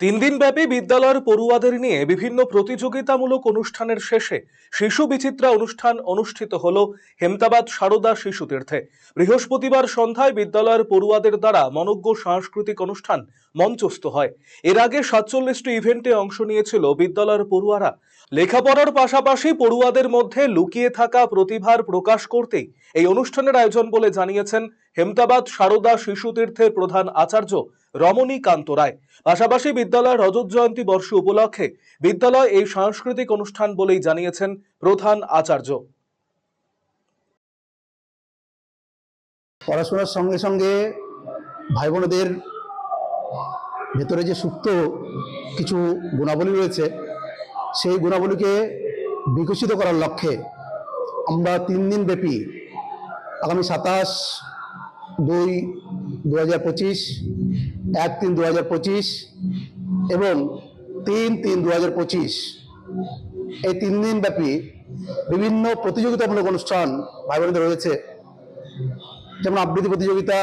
তিন দিন ব্যাপী বিদ্যালয়ের পড়ুয়াদের নিয়ে বিভিন্ন প্রতিযোগিতামূলক অনুষ্ঠানের শেষে শিশু বিচিত্রা অনুষ্ঠান অনুষ্ঠিত হল হেমতাবাদ সারদা শিশু তীর্থে। বৃহস্পতিবার সন্ধ্যায় বিদ্যালয়ের পড়ুয়াদের দ্বারা মনজ্ঞ সাংস্কৃতিক অনুষ্ঠান মঞ্চস্থ হয়। এর আগে সাতচল্লিশটি ইভেন্টে অংশ নিয়েছিল বিদ্যালয়ের পড়ুয়ারা। লেখাপড়ার পাশাপাশি পড়ুয়াদের মধ্যে লুকিয়ে থাকা প্রতিভার প্রকাশ করতেই এই অনুষ্ঠানের আয়োজন বলে জানিয়েছেন হেমতাবাদ সারদা শিশু তীর্থের প্রধান আচার্য রমণী কান্ত রায়। পাশাপাশি বিদ্যালয়ের রজত জয়ন্তী বর্ষ উপলক্ষে বিদ্যালয় এই সাংস্কৃতিক অনুষ্ঠান বলেই জানিয়েছেন প্রধান আচার্য। পড়াশোনার সঙ্গে সঙ্গে ভাই বোনদের ভেতরে যে সুপ্ত কিছু গুণাবলী রয়েছে, সেই গুণাবলীকে বিকশিত করার লক্ষ্যে আমরা তিন দিন ব্যাপী আগামী সাতাশ দুই দু হাজার পঁচিশ, এক তিন দু হাজার পঁচিশ এবং তিন তিন দু হাজার পঁচিশ। এই তিন দিন ব্যাপী বিভিন্ন প্রতিযোগিতামূলক অনুষ্ঠান ভাই বোনেদের রয়েছে। যেমন আবৃত্তি প্রতিযোগিতা,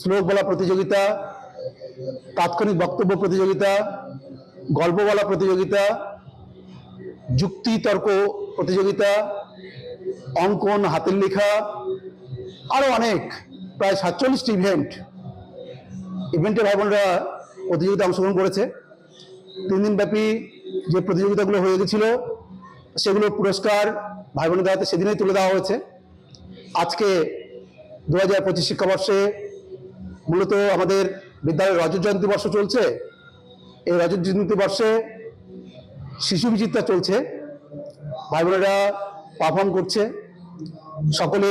শ্লোক বলা প্রতিযোগিতা, তাৎক্ষণিক বক্তব্য প্রতিযোগিতা, গল্প বলা প্রতিযোগিতা, যুক্তি তর্ক প্রতিযোগিতা, অঙ্কন হাতের লেখা আরও অনেক, প্রায় সাতচল্লিশটি ইভেন্ট ইভেন্টে ভাই বোনরা প্রতিযোগিতা অংশগ্রহণ করেছে। তিন দিনব্যাপী যে প্রতিযোগিতাগুলো হয়ে গেছিল, সেগুলোর পুরস্কার ভাই বোনদের হাতে সেদিনেই তুলে দেওয়া হয়েছে। আজকে দু হাজার পঁচিশ শিক্ষাবর্ষে মূলত আমাদের বিদ্যালয়ের রজত জয়ন্তী বর্ষ চলছে। এই রজত জয়ন্তী বর্ষে শিশু বিচিত্রা চলছে। ভাই বোনেরা পারফর্ম করছে। সকলে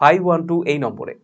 five two এই নম্বরে।